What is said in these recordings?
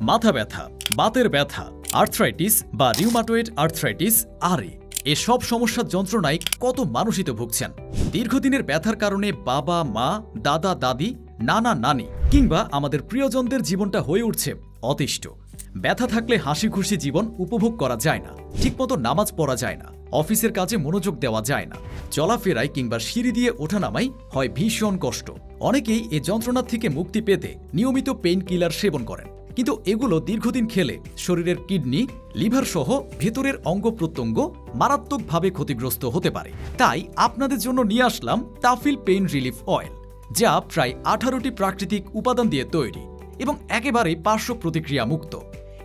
মাথা ব্যথা, বাতের ব্যথা আর্থ্রাইটিস বা রিউমাটয়েড আর্থ্রাইটিস আরে। এসব সমস্যার যন্ত্রণায় কত মানুষই তো ভুগছেন। দীর্ঘদিনের ব্যথার কারণে বাবা, মা, দাদা, দাদি, নানা, নানি কিংবা আমাদের প্রিয়জনদের জীবনটা হয়ে উঠছে অতিষ্ঠ। ব্যথা থাকলে হাসি খুশি জীবন উপভোগ করা যায় না, ঠিকমতো নামাজ পড়া যায় না, অফিসের কাজে মনোযোগ দেওয়া যায় না, চলাফেরায় কিংবা সিঁড়ি দিয়ে ওঠানামাই হয় ভীষণ কষ্ট। অনেকেই এ যন্ত্রণার থেকে মুক্তি পেতে নিয়মিত পেইন কিলার সেবন করেন। কিন্তু এগুলো দীর্ঘদিন খেলে শরীরের কিডনি, লিভার সহ ভেতরের অঙ্গ প্রত্যঙ্গ মারাত্মকভাবে ক্ষতিগ্রস্ত হতে পারে। তাই আপনাদের জন্য নিয়ে আসলাম তাফিল পেইন রিলিফ অয়েল, যা প্রায় আঠারোটি প্রাকৃতিক উপাদান দিয়ে তৈরি এবং একেবারে পার্শ্ব প্রতিক্রিয়া মুক্ত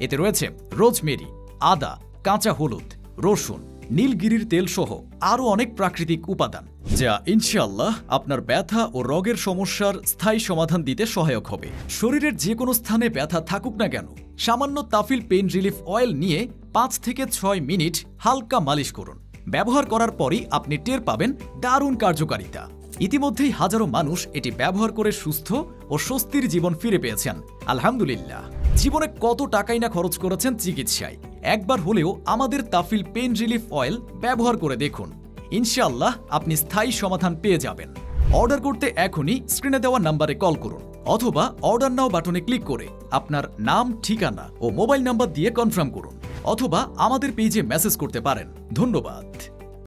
এতে রয়েছে রোজমেরি, আদা, কাঁচা হলুদ, রসুন নীলগিরির তেল সহ আরও অনেক প্রাকৃতিক উপাদান, যা ইনশাআল্লাহ আপনার ব্যথা ও রোগের সমস্যার স্থায়ী সমাধান দিতে সহায়ক হবে। শরীরের যে কোনো স্থানে ব্যথা থাকুক না কেন, সামান্য তাফিল পেইন রিলিফ অয়েল নিয়ে পাঁচ থেকে ছয় মিনিট হালকা মালিশ করুন। ব্যবহার করার পরই আপনি টের পাবেন দারুণ কার্যকারিতা। ইতিমধ্যেই হাজারো মানুষ এটি ব্যবহার করে সুস্থ ও স্বস্তির জীবন ফিরে পেয়েছেন। আলহামদুলিল্লাহ। জীবনে কত টাকাই না খরচ করেছেন চিকিৎসায়। একবার হলেও আমাদের তাফিল পেন রিলিফ অয়েল ব্যবহার করে দেখুন। ইনশাল্লাহ আপনি স্থায়ী সমাধান পেয়ে যাবেন। অর্ডার করতে এখনই স্ক্রিনে দেওয়া নাম্বারে কল করুন অথবা অর্ডার নাও বাটনে ক্লিক করে আপনার নাম, ঠিকানা ও মোবাইল নাম্বার দিয়ে কনফার্ম করুন অথবা আমাদের পেজে মেসেজ করতে পারেন। ধন্যবাদ।